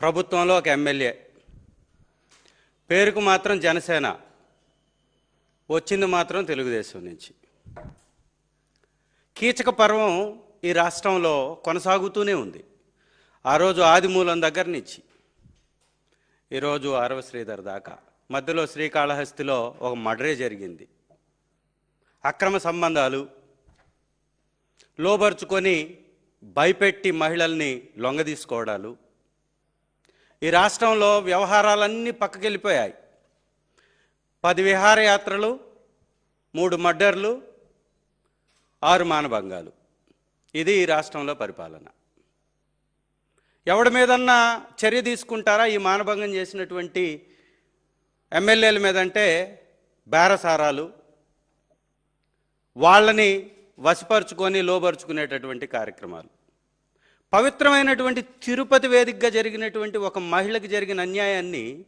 ప్రభుత్వంలో ఒక ఎమ్మెల్యే. పేరుకు మాత్రం జనసేన. వచ్చింది మాత్రం తెలుగుదేశం నుంచి. కీచక పర్వం ఈ రాష్ట్రంలో కొనసాగుతూనే ఉంది. ఆ రోజు ఆదిమూలం దగ్గర నుంచి. ఈరోజు ఆరవ శ్రీధర్ దాకా. మధ్యలో శ్రీకాళహస్తిలో ఒక మర్డరే జరిగింది. అక్రమ సంబంధాలు లోబరుచుకొని భయపెట్టి మహిళల్ని లొంగదీసుకోవడాలు. ఈ రాష్ట్రంలో వ్యవహారాలన్నీ పక్కకెళ్ళిపోయాయి. పది విహారయాత్రలు మూడు మర్డర్లు ఆరు మానభంగాలు. ఇది ఈ రాష్ట్రంలో పరిపాలన. ఎవడి మీదన్నా చర్య తీసుకుంటారా ఈ మానభంగం చేసినటువంటి ఎమ్మెల్యేల మీద అంటే బేరసారాలు వాళ్ళని వశపరుచుకొని లోబరుచుకునేటటువంటి కార్యక్రమాలు. పవిత్రమైనటువంటి తిరుపతి వేదికగా జరిగినటువంటి ఒక మహిళకి జరిగిన అన్యాయాన్ని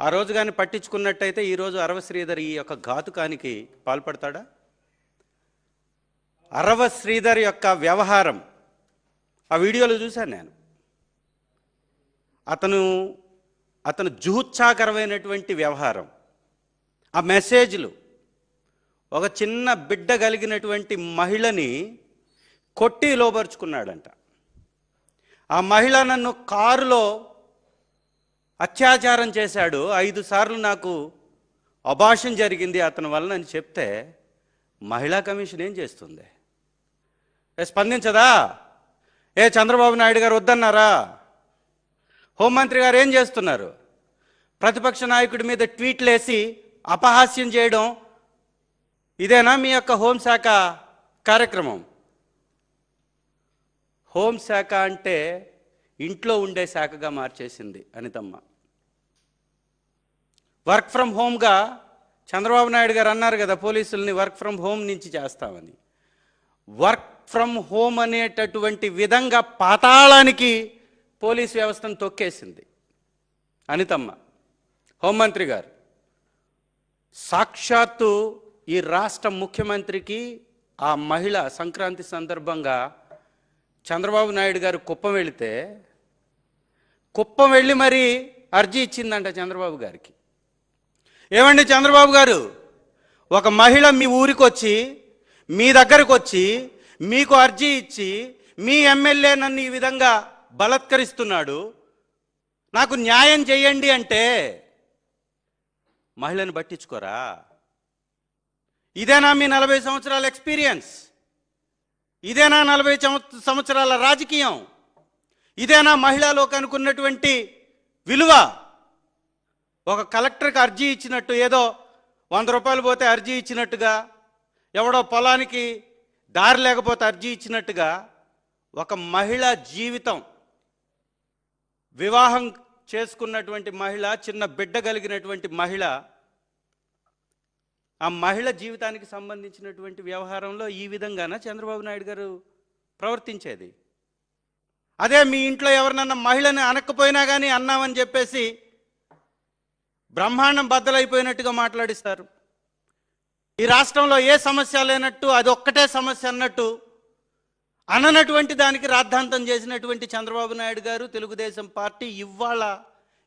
ఆ రోజు కానీ పట్టించుకున్నట్టయితే ఈరోజు అరవ శ్రీధర్ ఈ యొక్క ఘాతుకానికి పాల్పడతాడా? అరవ శ్రీధర్ యొక్క వ్యవహారం. ఆ వీడియోలో చూశాను నేను. అతను అతను జుహుత్సాకరమైనటువంటి వ్యవహారం. ఆ మెసేజ్లు. ఒక చిన్న బిడ్డ కలిగినటువంటి మహిళని కొట్టి లోబరుచుకున్నాడంట. ఆ మహిళ నన్ను కారులో అత్యాచారం చేశాడు. ఐదు సార్లు నాకు అభాషం జరిగింది. అతని వలన అని చెప్తే మహిళా కమిషన్ ఏం చేస్తుంది? ఏ స్పందించదా? ఏ చంద్రబాబు నాయుడు గారు వద్దన్నారా? హోంమంత్రి గారు ఏం చేస్తున్నారు? ప్రతిపక్ష నాయకుడి మీద ట్వీట్లు వేసి అపహాస్యం చేయడం ఇదేనా మీ యొక్క హోంశాఖ కార్యక్రమం? హోంశాఖ అంటే ఇంట్లో ఉండే శాఖగా మార్చేసింది అనితమ్మ. వర్క్ ఫ్రమ్ హోమ్గా చంద్రబాబు నాయుడు గారు అన్నారు కదా పోలీసుల్ని వర్క్ ఫ్రమ్ హోమ్ నుంచి చేస్తామని. వర్క్ ఫ్రమ్ హోమ్ అనేటటువంటి విధంగా పాతాళానికి పోలీస్ వ్యవస్థను తొక్కేసింది అనితమ్మ. హోంమంత్రి గారు సాక్షాత్తు ఈ రాష్ట్ర ముఖ్యమంత్రికి ఆ మహిళ సంక్రాంతి సందర్భంగా చంద్రబాబు నాయుడు గారు కుప్పం వెళితే కుప్పం వెళ్ళి మరి అర్జీ ఇచ్చిందంట చంద్రబాబు గారికి. ఏమండి చంద్రబాబు గారు? ఒక మహిళ మీ ఊరికి వచ్చి మీ దగ్గరకు వచ్చి మీకు అర్జీ ఇచ్చి మీ ఎమ్మెల్యే నన్ను ఈ విధంగా బలత్కరిస్తున్నాడు. నాకు న్యాయం చేయండి అంటే మహిళను పట్టించుకోరా? ఇదేనా మీ నలభై సంవత్సరాల ఎక్స్పీరియన్స్? ఇదేనా నలభై సంవత్సరాల రాజకీయం? ఇదేనా మహిళలోకి ఉన్నటువంటి విలువ? ఒక కలెక్టర్కి అర్జీ ఇచ్చినట్టు ఏదో వంద రూపాయలు పోతే అర్జీ ఇచ్చినట్టుగా ఎవడో పొలానికి దారి లేకపోతే అర్జీ ఇచ్చినట్టుగా ఒక మహిళ జీవితం వివాహం చేసుకున్నటువంటి మహిళ చిన్న బిడ్డ కలిగినటువంటి మహిళ ఆ మహిళ జీవితానికి సంబంధించినటువంటి వ్యవహారంలో ఈ విధంగాన చంద్రబాబు నాయుడు గారు ప్రవర్తించేది? అదే మీ ఇంట్లో ఎవరినన్నా మహిళని అనకపోయినా కానీ అన్నామని చెప్పేసి బ్రహ్మాండం బద్దలైపోయినట్టుగా మాట్లాడిస్తారు. ఈ రాష్ట్రంలో ఏ సమస్య లేనట్టు అది ఒక్కటే సమస్య అన్నట్టు అననటువంటి దానికి రాద్ధాంతం చేసినటువంటి చంద్రబాబు నాయుడు గారు తెలుగుదేశం పార్టీ ఇవాళ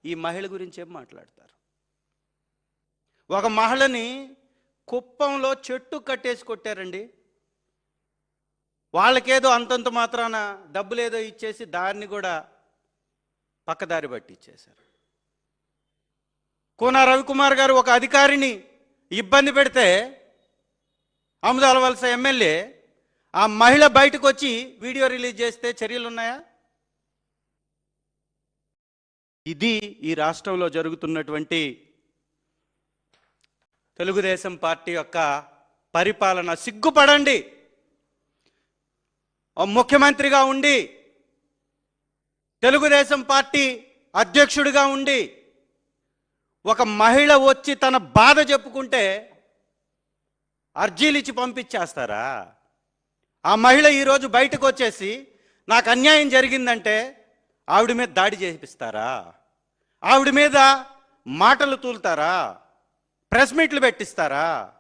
ఈ మహిళ గురించి ఏం మాట్లాడతారు? ఒక మహిళని కుప్పంలో చెట్టు కట్టేసి కొట్టారండి. వాళ్ళకేదో అంతంత మాత్రాన డబ్బులేదో ఇచ్చేసి దాన్ని కూడా పక్కదారి బట్టి ఇచ్చేశారు కోన రవికుమార్ గారు ఒక అధికారిని ఇబ్బంది పెడితే అముదాల వలస ఎమ్మెల్యే ఆ మహిళ బయటకు వచ్చి వీడియో రిలీజ్ చేస్తే చర్యలు ఉన్నాయా ఇది ఈ రాష్ట్రంలో జరుగుతున్నటువంటి తెలుగుదేశం పార్టీ యొక్క పరిపాలన సిగ్గుపడండి. ముఖ్యమంత్రిగా ఉండి తెలుగుదేశం పార్టీ అధ్యక్షుడిగా ఉండి ఒక మహిళ వచ్చి తన బాధ చెప్పుకుంటే అర్జీలు ఇచ్చి పంపించేస్తారా? ఆ మహిళ ఈరోజు బయటకు వచ్చేసి నాకు అన్యాయం జరిగిందంటే ఆవిడ మీద దాడి చేపిస్తారా? ఆవిడ మీద మాటలు తూలుతారా? ప్రెస్ మీట్లు పెట్టిస్తారా?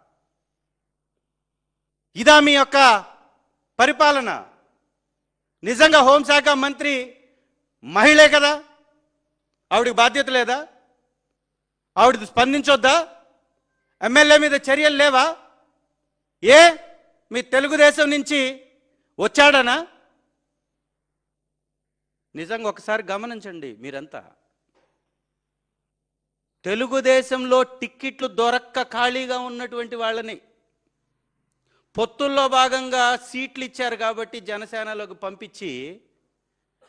ఇదా మీ యొక్క పరిపాలన. నిజంగా హోంశాఖ మంత్రి మహిళే కదా? ఆవిడికి బాధ్యత లేదా? ఆవిడ స్పందించొద్దా? ఎమ్మెల్యే మీద చర్యలు లేవా? ఏ? మీ తెలుగుదేశం నుంచి వచ్చాడనా? నిజంగా ఒకసారి గమనించండి మీరంతా. తెలుగుదేశంలో టిక్కెట్లు దొరక్క ఖాళీగా ఉన్నటువంటి వాళ్ళని పొత్తుల్లో భాగంగా సీట్లు ఇచ్చారు కాబట్టి జనసేనలోకి పంపించి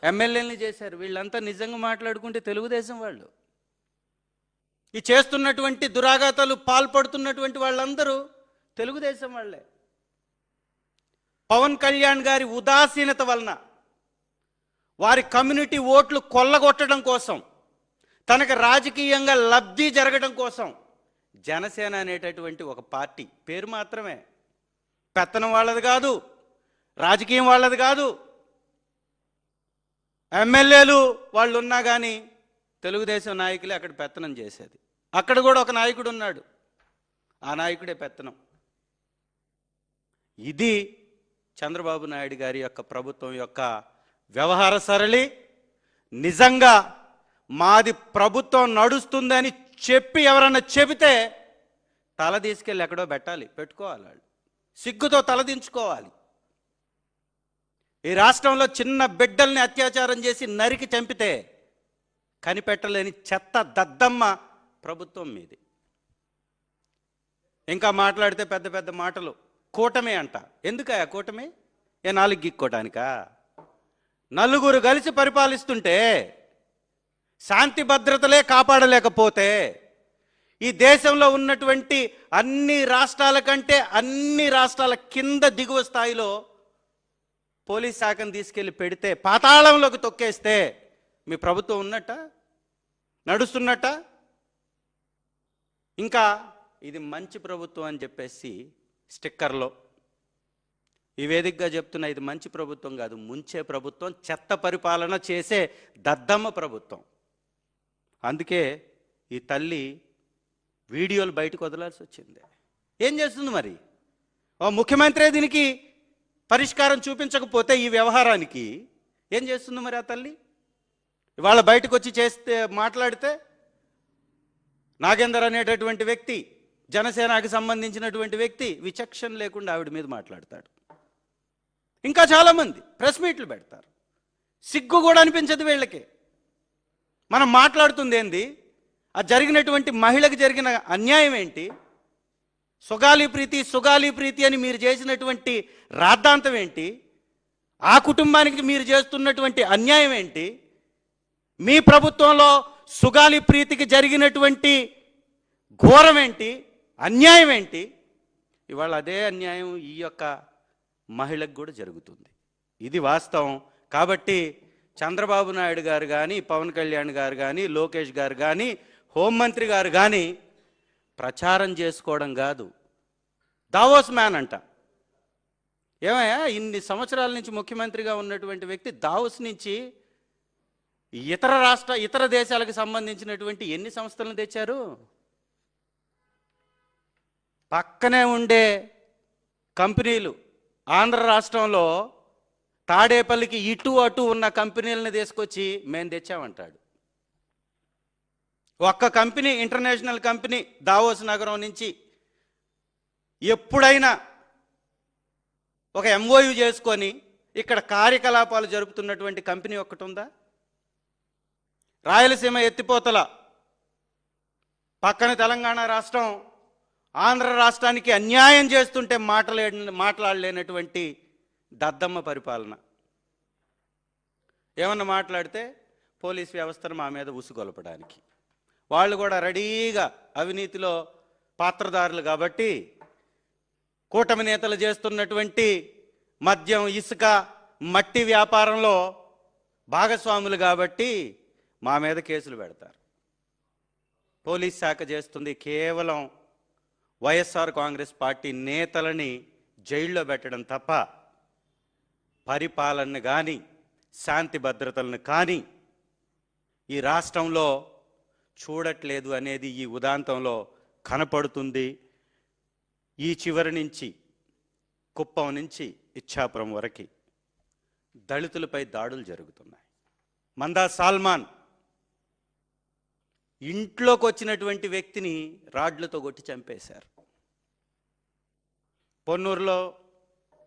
ఎమ్మెల్యేలని చేశారు. వీళ్ళంతా నిజంగా మాట్లాడుకుంటే తెలుగుదేశం వాళ్ళు. ఈ చేస్తున్నటువంటి దురాఘాతాలు పాల్పడుతున్నటువంటి వాళ్ళందరూ తెలుగుదేశం వాళ్ళే. పవన్ కళ్యాణ్ గారి ఉదాసీనత వలన వారి కమ్యూనిటీ ఓట్లు కొల్లగొట్టడం కోసం తనకు రాజకీయంగా లబ్ధి జరగడం కోసం జనసేన అనేటటువంటి ఒక పార్టీ పేరు మాత్రమే. పెత్తనం వాళ్ళది కాదు రాజకీయం వాళ్ళది కాదు. ఎమ్మెల్యేలు వాళ్ళు ఉన్నా కానీ తెలుగుదేశం నాయకులే అక్కడ పెత్తనం చేసేది. అక్కడ కూడా ఒక నాయకుడు ఉన్నాడు. ఆ నాయకుడే పెత్తనం. ఇది చంద్రబాబు నాయుడు గారి యొక్క ప్రభుత్వం యొక్క వ్యవహార సరళి. నిజంగా మాది ప్రభుత్వం నడుస్తుందని చెప్పి ఎవరన్నా చెబితే తల తీసుకెళ్ళి ఎక్కడో పెట్టాలి పెట్టుకోవాలి వాళ్ళు. సిగ్గుతో తలదించుకోవాలి ఈ రాష్ట్రంలో చిన్న బిడ్డల్ని అత్యాచారం చేసి నరికి చంపితే కనిపెట్టలేని చెత్త దద్దమ్మ ప్రభుత్వం మీది. ఇంకా మాట్లాడితే పెద్ద పెద్ద మాటలు. కూటమి అంట. ఎందుక కూటమి? ఏ నాలుగు గిక్కోటానికా? నలుగురు కలిసి పరిపాలిస్తుంటే శాంతి భద్రతలే కాపాడలేకపోతే ఈ దేశంలో ఉన్నటువంటి అన్ని రాష్ట్రాల కంటే అన్ని రాష్ట్రాల కింద దిగువ స్థాయిలో పోలీస్ శాఖను తీసుకెళ్ళి పెడితే పాతాళంలోకి తొక్కేస్తే మీ ప్రభుత్వం ఉన్నట్ట? నడుస్తున్నట్ట? ఇంకా ఇది మంచి ప్రభుత్వం అని చెప్పేసి స్టిక్కర్లో ఈ వేదికగా చెప్తున్న ఇది మంచి ప్రభుత్వం కాదు ముంచే ప్రభుత్వం చెత్త పరిపాలన చేసే దద్దమ్మ ప్రభుత్వం. అందుకే ఈ తల్లి వీడియోలు బయటకు వదలాల్సి వచ్చింది. ఏం చేస్తుంది మరి? ఓ ముఖ్యమంత్రి దీనికి పరిష్కారం చూపించకపోతే ఈ వ్యవహారానికి ఏం చేస్తుంది మరి ఆ తల్లి? ఇవాళ బయటకు వచ్చి చేస్తే మాట్లాడితే నాగేందర్ అనేటటువంటి వ్యక్తి జనసేనకి సంబంధించినటువంటి వ్యక్తి విచక్షణ లేకుండా ఆవిడ మీద మాట్లాడతాడు. ఇంకా చాలామంది ప్రెస్ మీట్లు పెడతారు. సిగ్గు కూడా అనిపించదు వీళ్ళకి. మనం మాట్లాడుతుంది ఏంది ఆ జరిగినటువంటి మహిళకు జరిగిన అన్యాయం ఏంటి? సుగాలి ప్రీతి సుగాలి ప్రీతి అని మీరు చేసినటువంటి రాద్ధాంతం ఏంటి? ఆ కుటుంబానికి మీరు చేస్తున్నటువంటి అన్యాయం ఏంటి? మీ ప్రభుత్వంలో సుగాలి ప్రీతికి జరిగినటువంటి ఘోరం ఏంటి? అన్యాయం ఏంటి? ఇవాళ అదే అన్యాయం ఈ యొక్క మహిళకు కూడా జరుగుతుంది. ఇది వాస్తవం. కాబట్టి చంద్రబాబు నాయుడు గారు కానీ పవన్ కళ్యాణ్ గారు కానీ లోకేష్ గారు కానీ హోంమంత్రి గారు కానీ ప్రచారం చేసుకోవడం కాదు. దావోస్ మ్యాన్ అంట. ఏమయ్యా ఇన్ని సంవత్సరాల నుంచి ముఖ్యమంత్రిగా ఉన్నటువంటి వ్యక్తి దావోస్ నుంచి ఇతర రాష్ట్ర ఇతర దేశాలకు సంబంధించినటువంటి ఎన్ని సంస్థలను తెచ్చారు? పక్కనే ఉండే కంపెనీలు ఆంధ్ర రాష్ట్రంలో తాడేపల్లికి ఇటు అటు ఉన్న కంపెనీలను తీసుకొచ్చి మేము తెచ్చామంటాడు. ఒక్క కంపెనీ ఇంటర్నేషనల్ కంపెనీ దావోస్ నగరం నుంచి ఎప్పుడైనా ఒక ఎంఓయు చేసుకొని ఇక్కడ కార్యకలాపాలు జరుపుతున్నటువంటి కంపెనీ ఒక్కటి ఉందా? రాయలసీమ ఎత్తిపోతల పక్కన తెలంగాణ రాష్ట్రం ఆంధ్ర రాష్ట్రానికి అన్యాయం చేస్తుంటే మాటలే మాట్లాడలేనటువంటి దద్దమ్మ పరిపాలన. ఏమన్నా మాట్లాడితే పోలీస్ వ్యవస్థను మా మీద ఉసుగొలపడానికి వాళ్ళు కూడా రెడీగా అవినీతిలో పాత్రదారులు కాబట్టి కూటమి నేతలు చేస్తున్నటువంటి మద్యం ఇసుక మట్టి వ్యాపారంలో భాగస్వాములు కాబట్టి మా మీద కేసులు పెడతారు. పోలీస్ శాఖ చేస్తుంది కేవలం వైఎస్ఆర్ కాంగ్రెస్ పార్టీ నేతలని జైల్లో పెట్టడం తప్ప పరిపాలన కానీ శాంతి భద్రతలను కానీ ఈ రాష్ట్రంలో చూడట్లేదు అనేది ఈ ఉదాంతంలో కనపడుతుంది. ఈ చివరి నుంచి కుప్పం నుంచి ఇచ్చాపురం వరకు దళితులపై దాడులు జరుగుతున్నాయి. మందా సాల్మాన్ ఇంట్లోకి వచ్చినటువంటి వ్యక్తిని రాడ్లతో కొట్టి చంపేశారు. పొన్నూరులో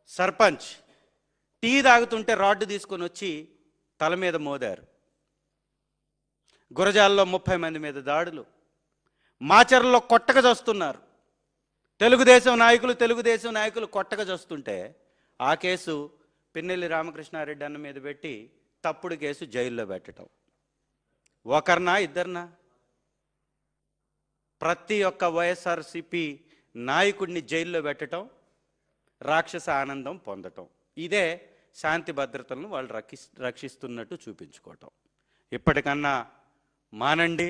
సర్పంచ్ టీ తాగుతుంటే రాడ్డు తీసుకొని వచ్చి తల మీద మోదారు. గురజాల్లో ముప్పై మంది మీద దాడులు. మాచర్లలో కొట్టక చూస్తున్నారు. తెలుగుదేశం నాయకులు తెలుగుదేశం నాయకులు కొట్టక చూస్తుంటే ఆ కేసు పిన్నెల్లి రామకృష్ణారెడ్డి అన్న మీద పెట్టి తప్పుడు కేసు జైల్లో పెట్టడం ఒకరినా ఇద్దరినా? ప్రతి ఒక్క వైఎస్ఆర్సిపి నాయకుడిని జైల్లో పెట్టడం రాక్షస ఆనందం పొందటం. ఇదే శాంతి భద్రతలను వాళ్ళు రక్షి రక్షిస్తున్నట్టు చూపించుకోవటం. ఇప్పటికన్నా మానండి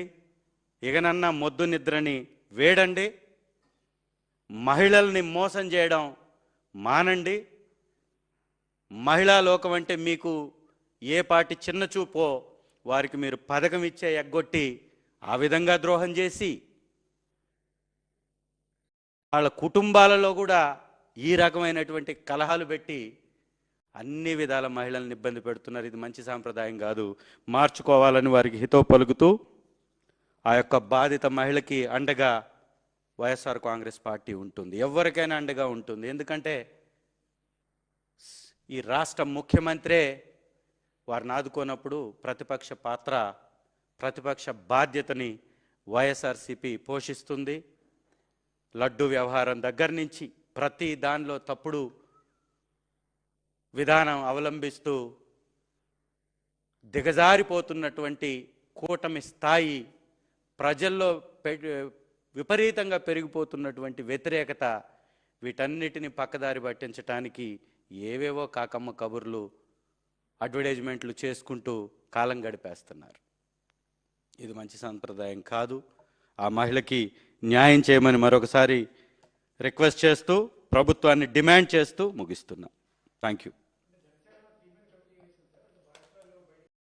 ఇకనన్నా మొద్దు నిద్రని వేడండి మహిళల్ని మోసం చేయడం మానండి మహిళా లోకం అంటే మీకు ఏ పాటి చిన్న చూపో వారికి మీరు పథకం ఇచ్చే ఎగ్గొట్టి ఆ విధంగా ద్రోహం చేసి వాళ్ళ కుటుంబాలలో కూడా ఈ రకమైనటువంటి కలహాలు పెట్టి అన్ని విధాల మహిళల్ని ఇబ్బంది పెడుతున్నారు. ఇది మంచి సాంప్రదాయం కాదు. మార్చుకోవాలని వారికి హితో పలుకుతూ ఆ యొక్క బాధిత మహిళకి అండగా వైఎస్ఆర్ కాంగ్రెస్ పార్టీ ఉంటుంది. ఎవరికైనా అండగా ఉంటుంది. ఎందుకంటే ఈ రాష్ట్ర ముఖ్యమంత్రే వారిని ఆదుకోనప్పుడు ప్రతిపక్ష పాత్ర ప్రతిపక్ష బాధ్యతని వైఎస్ఆర్సిపి పోషిస్తుంది. లడ్డు వ్యవహారం దగ్గర నుంచి ప్రతి దానిలో తప్పుడు విధానం అవలంబిస్తూ దిగజారిపోతున్నటువంటి కూటమి స్థాయి ప్రజల్లో పె- విపరీతంగా పెరిగిపోతున్నటువంటి వ్యతిరేకత వీటన్నిటిని పక్కదారి పట్టించటానికి ఏవేవో కాకమ్మ కబుర్లు అడ్వర్టైజ్మెంట్లు చేసుకుంటూ కాలం గడిపేస్తున్నారు. ఇది మంచి సాంప్రదాయం కాదు. ఆ మహిళకి న్యాయం చేయమని మరొకసారి రిక్వెస్ట్ చేస్తూ ప్రభుత్వాన్ని డిమాండ్ చేస్తూ ముగిస్తున్నా. Thank you.